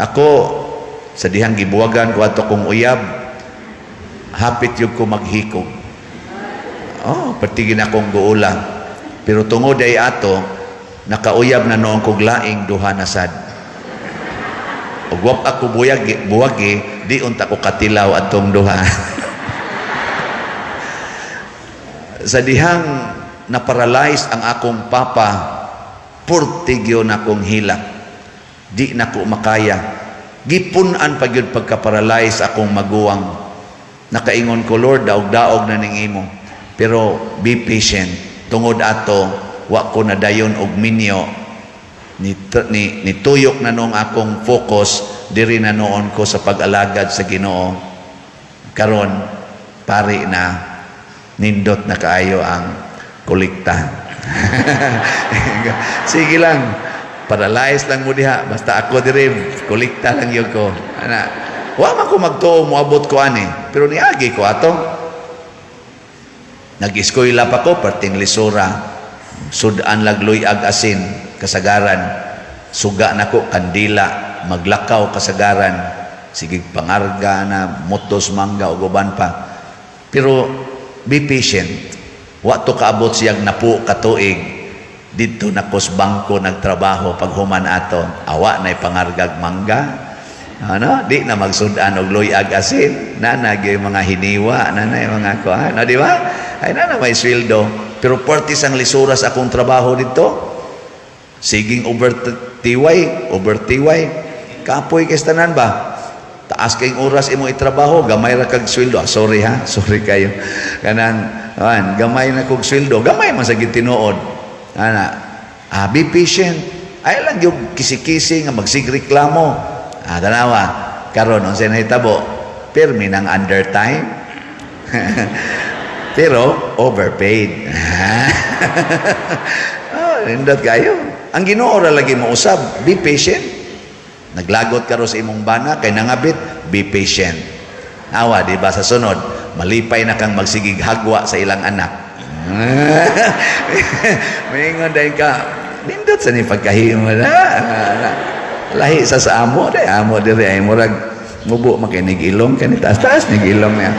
Ako, sa dihang gibuwagan ko ato kong uyab, hapit yung ko maghikog. Oh, patigin akong guula. Pero tungod ay ato, nakauyab na noong kog laing duha na sad. Ug wap ako buyag buwagi, di unta ko katilaw atong duha. sa dihang na-paralyze ang akong papa, purtigyo na akong hilak. Di na ko makaya. Gipunan pa yun pagka-paralyze akong maguwang. Nakaingon ko, Lord, daog-daog na ning imo. Pero be patient. Tungod ato, wa ko na dayon og minyo. Ni, ni, nituyok na noong akong focus, diri na noon ko sa pag-alagad sa ginoo. Karon, pari na, nindot na kaayo ang kulikta. Sige lang, paralyze lang mo diha. Basta ako diri, kulikta lang yun ko. Ana, wa man ko magtuo, moabot ko ani. Pero niagi ko ato. Nag-eskwela pa ko, parting lisura. Sudan lagloy ag asin, kasagaran. Suga na ko, kandila, maglakaw, kasagaran. Sige, pangarga na, motos, mangga, o guban pa. Pero, be patient. Wa to kaabot siyang napu katuig. Dito na kos bangko nagtrabaho pag human ato. Awa na pangargag mangga. Ano? Di na magsudan og loyag asin. Nanag yung mga hiniwa, nanay mga kuan. No, di ba? Ay nana may sweldo. Pero partis ang lisuras akong trabaho dito. Siging over tiway, over tiway. Kapoy kastanan ba? Taas kayong oras imo itrabaho, gamay ra kag sweldo. Ah, sorry ha, sorry kayo. Kanang an, gamay na kog sweldo, gamay man sa gitinuod. Ana, ah, be patient. Ay lang yung kisi-kisi nga magsigreklamo. Ah, tanawa, karon unsa na hitabo? Pirmi ng undertime. Pero overpaid. oh, nindot kayo. Ang Ginoo ra lagi mo usab, be patient. Naglagot ka sa imong bana kay nangabit, be patient. Awa, di ba sa sunod, malipay na kang magsigig hagwa sa ilang anak. Maingon dahil ka, nindot sa ni pagkahimo na. Lahi sa sa amo, dahil amo diri ay murag mubo makinig ilong kanita. Taas nig ilong niya.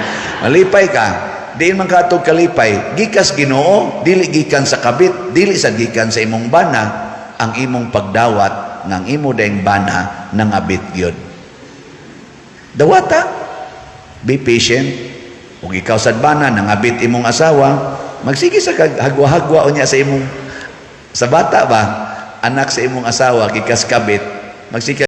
Malipay ka, diin man katog kalipay, gikas Ginoo, dili gikan sa kabit, dili sa gikan sa imong bana, ang imong pagdawat ng imo daing bana nangabit gyud. Dawata, be patient. Kung ikaw sad bana nangabit imong asawa, magsige sa hagwa-hagwa unya sa imong sa bata ba, anak sa imong asawa gikas kabit, magsige